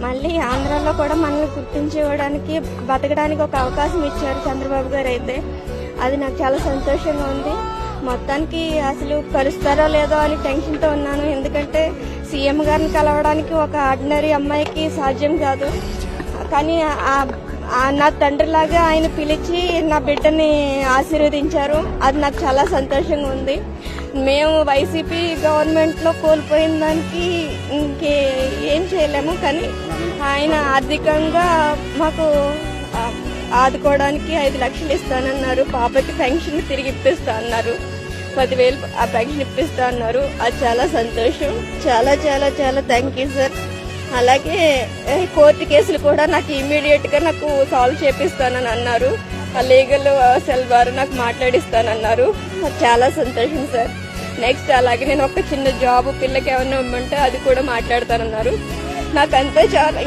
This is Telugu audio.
మళ్ళీ ఆంధ్రాలో కూడా మనల్ని గుర్తించుకోవడానికి బతకడానికి ఒక అవకాశం ఇచ్చారు చంద్రబాబు గారు అయితే. అది నాకు చాలా సంతోషంగా ఉంది. మొత్తానికి అసలు కలుస్తారో లేదో అని టెన్షన్తో ఉన్నాను. ఎందుకంటే సీఎం గారిని కలవడానికి ఒక ఆర్డినరీ అమ్మాయికి సాధ్యం కాదు. కానీ ఆ- ఆ నా తండ్రిలాగా ఆయన పిలిచి నా బిడ్డని ఆశీర్వదించారు. అది నాకు చాలా సంతోషంగా ఉంది. మేము వైసీపీ గవర్నమెంట్లో కోల్పోయిన దానికి ఇంకే ఏం చేయలేము కానీ ఆయన ఆర్థికంగా మాకు ఆదుకోవడానికి ఐదు లక్షలు ఇస్తానన్నారు. పాపకి పెన్షన్ తిరిగి ఇప్పిస్తా అన్నారు పదివేలు ఆ పెన్షన్ ఇప్పిస్తా అన్నారు అది చాలా సంతోషం. చాలా చాలా చాలా థ్యాంక్ యూ సార్. అలాగే కోర్టు కేసులు కూడా నాకు ఇమీడియట్గా నాకు సాల్వ్ చేపిస్తానని అన్నారు. ఆ లీగల్ సెల్ ద్వారా నాకు మాట్లాడిస్తానన్నారు నాకు చాలా సంతోషం సార్. నెక్స్ట్ అలాగే నేను ఒక చిన్న జాబ్ పిల్లకి ఏమన్నా ఇమ్మంటే అది కూడా మాట్లాడతానన్నారు. నాకంతా చాలా